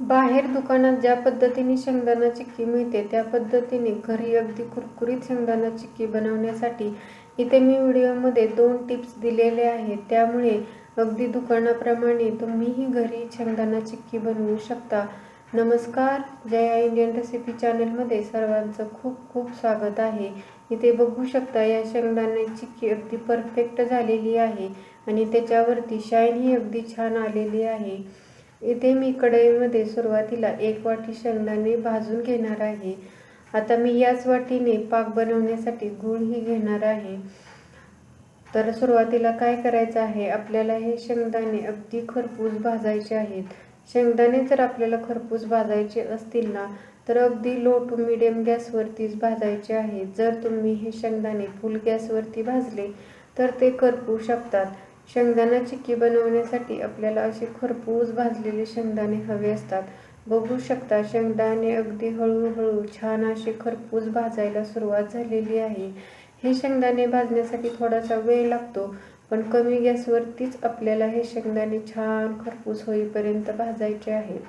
बाहेर दुकानात ज्या पद्धतीने शेंगदाणा चिक्की मिळते त्या पद्धतीने घरी अगदी कुरकुरीत शेंगदाणा चिक्की बनवण्यासाठी इथे मी व्हिडिओमध्ये दोन टिप्स दिलेले आहेत. त्यामुळे अगदी दुकानाप्रमाणे तुम्हीही घरी शेंगदाणा चिक्की बनवू शकता. नमस्कार जया इंडियन रेसिपी चॅनलमध्ये सर्वांचं खूप खूप स्वागत आहे. इथे बघू शकता या शेंगदाण्याची चिक्की अगदी परफेक्ट झालेली आहे आणि त्याच्यावरती शाईनही अगदी छान आलेली आहे. इथे मी कढईमध्ये सुरुवातीला एक वाटी शेंगदाणे भाजून घेणार आहे. आता मी याच वाटीने पाक बनवण्यासाठी गूळही घेणार आहे. तर सुरुवातीला काय करायचं आहे? आपल्याला हे शेंगदाणे अगदी खरपूस भाजायचे आहेत. शेंगदाणे जर आपल्याला खरपूस भाजायचे असतील ना तर अगदी लो टू मिडियम गॅसवरतीच भाजायचे आहे जर तुम्ही हे शेंगदाणे फुल गॅसवरती भाजले तर ते करपू शकतात. शेंगदाणा चिक्की बनवण्यासाठी आपल्याला असे खरपूस भाजलेले शेंगदाणे हवे असतात. बघू शकता शेंगदाणे अगदी हळूहळू छान असे खरपूस भाजायला सुरुवात झालेली आहे. हे शेंगदाणे भाजण्यासाठी थोडासा वेळ लागतो पण कमी गॅसवरतीच आपल्याला हे शेंगदाणे छान खरपूस होईपर्यंत भाजायचे आहेत.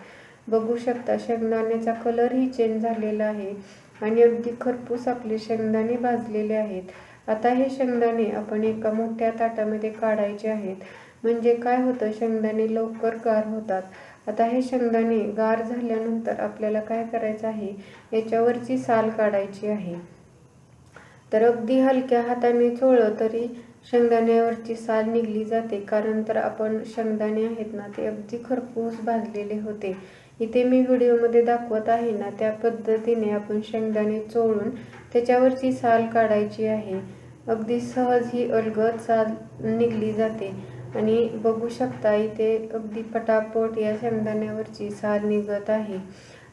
बघू शकता शेंगदाण्याचा कलरही चेंज झालेला आहे आणि अगदी खरपूस आपले शेंगदाणे भाजलेले आहेत. आता हे शेंगदाणे आपण एका मोठ्या ताटामध्ये काढायचे आहेत. म्हणजे काय होतं? शेंगदाणे लवकर गार होतात. आता हे शेंगदाणे गार झाल्यानंतर आपल्याला काय करायचं आहे? याच्यावरची साल काढायची आहे. तर अगदी हलक्या हाताने चोळलं तरी शेंगदाण्यावरची साल निघली जाते. कारण तर आपण शेंगदाणे आहेत ना ते अगदी खरपूस भाजलेले होते. इथे मी व्हिडिओमध्ये दाखवत आहे ना त्या पद्धतीने आपण शेंगदाणे चोळून त्याच्यावरची साल काढायची आहे. अगदी सहज ही अलगद साल निघली जाते. आणि बघू शकता इथे अगदी पटापट या शेंगदाण्यावरची साल निघत आहे.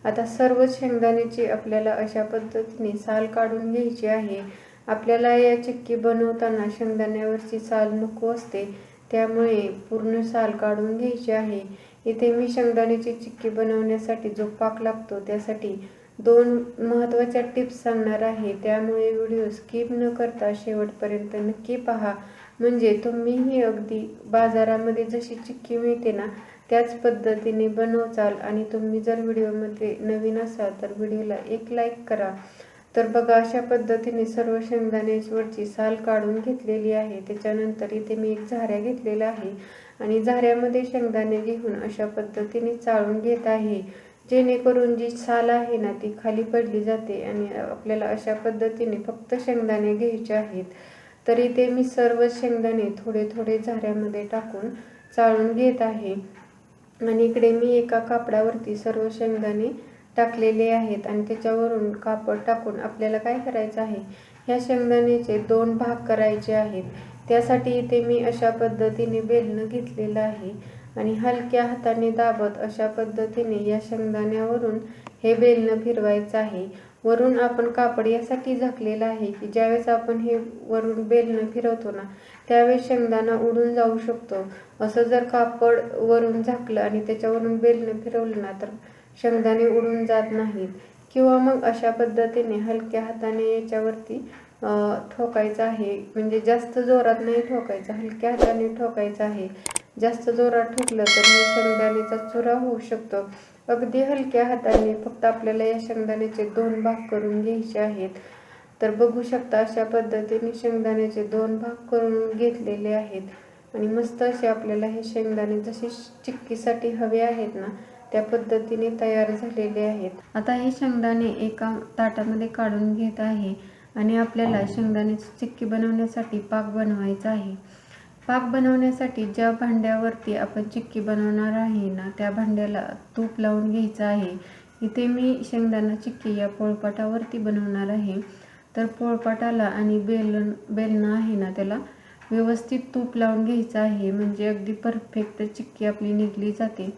आता सर्वच शेंगदाण्याची आपल्याला अशा पद्धतीने साल काढून घ्यायची आहे. आपल्याला या चिक्की बनवताना शेंगदाण्यावरची साल नको असते त्यामुळे पूर्ण साल काढून घ्यायची आहे. इथे मी शेंगदाण्याची चिक्की बनवण्यासाठी जो पाक लागतो त्यासाठी दोन महत्त्वाच्या टिप्स सांगणार आहे. त्यामुळे व्हिडिओ स्किप न करता शेवटपर्यंत नक्की पहा. म्हणजे तुम्हीही अगदी बाजारामध्ये जशी चिक्की मिळते ना त्याच पद्धतीने बनवचाल. आणि तुम्ही जर व्हिडिओमध्ये नवीन असाल तर व्हिडिओला एक लाईक करा. तर बघा अशा पद्धतीने सर्व शेंगदाण्यावरची साल काढून घेतलेली आहे. त्याच्यानंतर इथे मी एक झाऱ्या घेतलेला आहे. आणि झाऱ्यामध्ये शेंगदाणे घेऊन अशा पद्धतीने चाळून घेत आहे. जेणेकरून जी साल आहे ना ती खाली पडली जाते आणि आपल्याला अशा पद्धतीने फक्त शेंगदाणे घ्यायचे आहेत. तरी ते मी सर्व शेंगदाणे थोडे थोडे झाऱ्यामध्ये टाकून चाळून घेत आहे. आणि इकडे मी एका कापडावरती सर्व शेंगदाणे टाकलेले आहेत आणि त्याच्यावरून कापड टाकून आपल्याला काय करायचं आहे? ह्या शेंगदाण्याचे दोन भाग करायचे आहेत. त्यासाठी इथे मी अशा पद्धतीने बेलणं घेतलेलं आहे. आणि हलक्या हाताने दाबत अशा पद्धतीने या शेंगदाण्यावरून हे बेलणं फिरवायचं आहे. वरून आपण कापड यासाठी झाकलेलं आहे की ज्यावेळेस आपण हे वरून बेलणं फिरवतो ना त्यावेळेस शेंगदाणा उडून जाऊ शकतो. असं जर कापड वरून झाकलं आणि त्याच्यावरून बेलणं फिरवलं ना तर शेंगदाणे उडून जात नाहीत. किंवा मग अशा पद्धतीने हलक्या हाताने याच्यावरती ठोकायचं आहे. म्हणजे जास्त जोरात नाही ठोकायचं हलक्या हाताने ठोकायचं आहे. जास्त जोरात ठोकलं तर हे शेंगदाण्याचा चुरा होऊ शकतो. अगदी हलक्या हाताने फक्त आपल्याला या शेंगदाण्याचे दोन भाग करून घ्यायचे आहेत. तर बघू शकता अशा पद्धतीने शेंगदाण्याचे दोन भाग करून घेतलेले आहेत. आणि मस्त असे आपल्याला हे शेंगदाणे जसे चिक्कीसाठी हवे आहेत ना त्या पद्धतीने तयार झालेले आहेत. आता हे शेंगदाणे एका ताटामध्ये काढून घेत आहे. आणि आपल्याला शेंगदाण्याची चिक्की बनवण्यासाठी पाक बनवायचा आहे. पाक बनवण्यासाठी ज्या भांड्यावरती आपण चिक्की बनवणार आहे ना त्या भांड्याला तूप लावून घ्यायचं आहे. इथे मी शेंगदाणा चिक्की या पोळपाटावरती बनवणार आहे. तर पोळपाटाला आणि बेलन बेलणं आहे ना त्याला व्यवस्थित तूप लावून घ्यायचं आहे. म्हणजे अगदी परफेक्ट चिक्की आपली निघली जाते.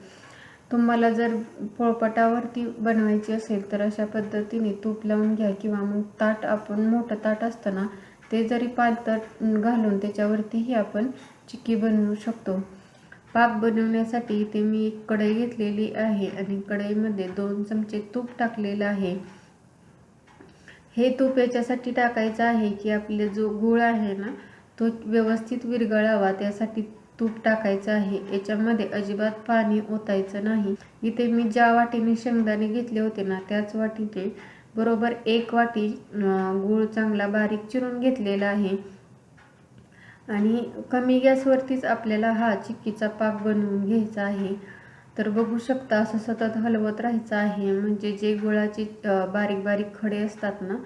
तुम्हाला जर पोळपाटावरती बनवायची असेल तर अशा पद्धतीने तूप लावून घ्या किंवा मग ताट आपण मोठं ताट असतं ना ते जरी पातळ घालून त्याच्यावरतीही आपण चिक्की बनवू शकतो. पाक बनवण्यासाठी इथे मी एक कढई घेतलेली आहे आणि कढईमध्ये दोन चमचे तूप टाकलेलं आहे. हे तूप याच्यासाठी टाकायचं आहे की आपले जो गूळ आहे ना तो व्यवस्थित विरघळावा. त्यासाठी तूप टाकायचं आहे. याच्यामध्ये अजिबात पाणी ओतायचं नाही. इथे मी ज्या वाटीने शेंगदाणे घेतले होते ना त्याच वाटीने बरोबर एक वाटी गूळ चांगला बारीक चिरून घेतलेला आहे. आणि कमी गॅसवरतीच आपल्याला हा चिक्कीचा पाक बनवून घ्यायचा आहे. तर बघू शकता असं सतत हलवत राहायचं आहे. म्हणजे जे गुळाचे बारीक बारीक खडे असतात ना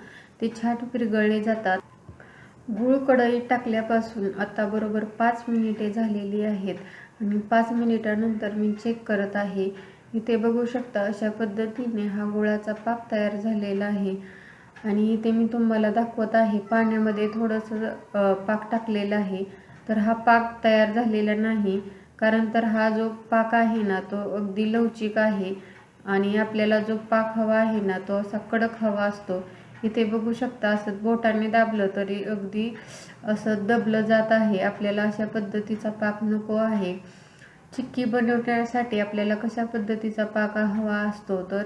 ते छाट पिरगळले जातात. गूळ कढईत टाकल्यापासून आता बरोबर पाच मिनिटे झालेली आहेत. आणि पाच मिनिटानंतर मी चेक करत आहे. इथे बघू शकता अशा पद्धतीने हा गुळाचा पाक तयार झालेला आहे. आणि इथे मी तुम्हाला दाखवत आहे पाण्यामध्ये थोडंसं पाक टाकलेलं आहे. तर हा पाक तयार झालेला नाही. कारण तर हा जो पाक आहे ना तो अगदी लवचिक आहे. आणि आपल्याला जो पाक हवा आहे ना तो असा कडक हवा असतो. इथे बघू शकता असं बोटाने दाबलं तरी अगदी असं दबलं जात आहे. आपल्याला अशा पद्धतीचा पाक नको आहे. चिक्की बनवण्यासाठी आपल्याला कशा पद्धतीचा पाक हवा असतो? तर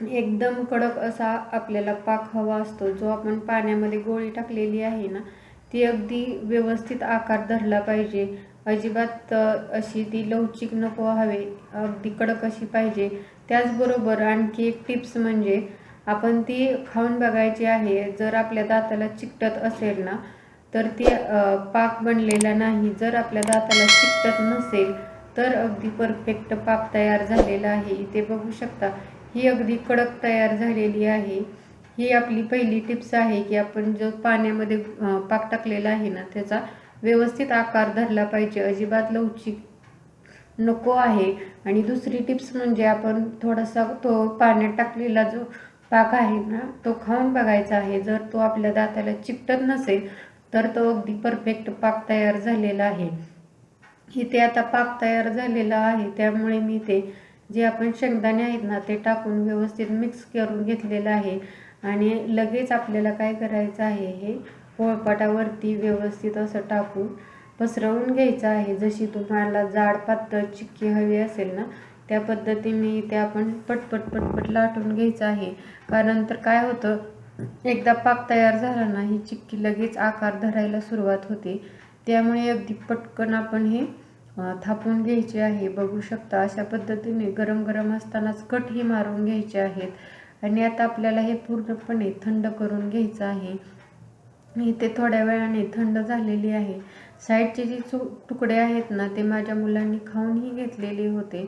एकदम कडक असा आपल्याला पाक हवा असतो जो आपण पाण्यामध्ये गोळी टाकलेली आहे ना ती अगदी व्यवस्थित आकार धरला पाहिजे. अजिबात अशी ती लवचिक नको हवे अगदी कडक अशी पाहिजे. त्याचबरोबर आणखी एक टिप्स म्हणजे आपण ती खाऊन बघायची आहे जर आपल्या दाताला चिकटत असेल ना तर ती पाक बनलेला नाही. जर आपल्या दाताला चिकटत नसेल तर अगदी परफेक्ट पाक तयार झालेला आहे. इथे बघू शकता ही अगदी कडक तयार झालेली आहे. ही आपली पहिली टिप्स आहे की आपण जो पाण्यामध्ये पाक टाकलेला आहे ना त्याचा व्यवस्थित आकार धरला पाहिजे. अजिबात लवचिक नको आहे. आणि दुसरी टिप्स म्हणजे आपण थोडासा तो पाण्यात टाकलेला जो पाक आहे ना तो खाऊन बघायचा आहे. जर तो आपल्या दाताला चिकटत नसेल तर तो अगदी परफेक्ट पाक तयार झालेला आहे. इथे आता पाक तयार झालेला आहे. त्यामुळे मी ते जे आपण शेंगदाणे आहेत ना ते टाकून व्यवस्थित मिक्स करून घेतलेलं आहे. आणि लगेच आपल्याला काय करायचं आहे हे पोळपाटावरती व्यवस्थित असं टाकून पसरवून घ्यायचं आहे. जशी तुम्हाला जाड पातळ चिक्की हवी असेल ना त्या पद्धतीने ते आपण पटपट पटपट लाटून घ्यायचं आहे. कारण तर काय होतं एकदा पाक तयार झाला ना ही चिक्की लगेच आकार धरायला सुरुवात होते. त्यामुळे अगदी पटकन आपण हे थापून घ्यायचे आहे. बघू शकता अशा पद्धतीने गरम गरम असतानाच कटही मारून घ्यायचे आहेत. आणि आता आपल्याला हे पूर्णपणे थंड करून घ्यायचं आहे. इथे थोड्या वेळाने थंड झालेली आहे. साईडचे जे तुकडे आहेत ना ते माझ्या मुलांनी खाऊनही घेतलेले होते.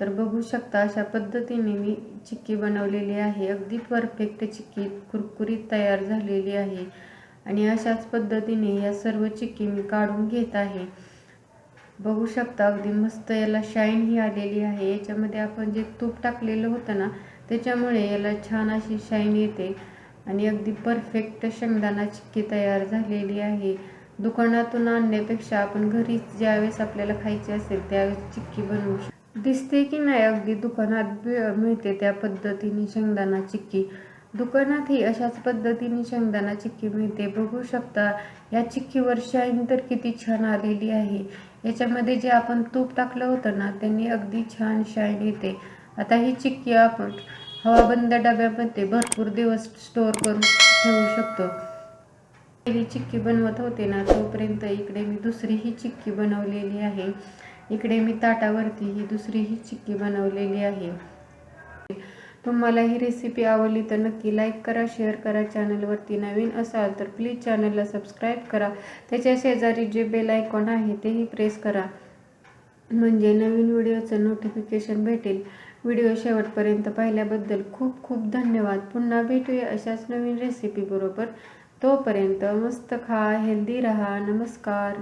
तर बघू शकता अशा पद्धतीने मी चिक्की बनवलेली आहे. अगदी परफेक्ट चिक्की कुरकुरीत तयार झालेली आहे. आणि अशाच पद्धतीने या सर्व चिक्की मी काढून घेत आहे. बघू शकता अगदी मस्त याला शाईन ही आलेली आहे. याच्यामध्ये आपण जे तूप टाकलेलं होतं ना त्याच्यामुळे याला छान अशी शाईन येते. आणि अगदी परफेक्ट शेंगदाणा चिक्की तयार झालेली आहे. दुकानातून आणण्यापेक्षा आपण घरीच ज्यावेळेस आपल्याला खायची असेल त्यावेळेस चिक्की बनवू शकतो. दिसते की नाही अगदी दुकानात मिळते त्या पद्धतीने शेंगदाणा चिक्की. दुकानातही अशाच पद्धतीने शेंगदाणा चिक्की मिळते. बघू शकता या चिक्कीवर शाईन तर किती छान आलेली आहे. याच्यामध्ये जे आपण तूप टाकलं होतं ना त्यांनी अगदी छान शाईन येते. आता ही चिक्की आपण हवाबंद डब्यामध्ये भरपूर दिवस स्टोअर करून ठेवू शकतो. पहिली चिक्की बनवत होते ना तोपर्यंत इकडे मी दुसरी ही चिक्की बनवलेली आहे. इकडे मी ताटावरती ही दुसरी ही चिक्की बनवलेली आहे. तुम्हाला ही रेसिपी आवडली तर नक्की लाईक करा शेअर करा चॅनलवरती नवीन असाल तर प्लीज चॅनलला सबस्क्राईब करा. त्याच्या शेजारी जे बेल आयकॉन आहे तेही प्रेस करा. म्हणजे नवीन व्हिडिओचं नोटिफिकेशन भेटेल. व्हिडिओ शेवटपर्यंत पाहिल्याबद्दल खूप खूप धन्यवाद. पुन्हा भेटूया अशाच नवीन रेसिपी बरोबर. तोपर्यंत मस्त खा हेल्दी रहा. नमस्कार.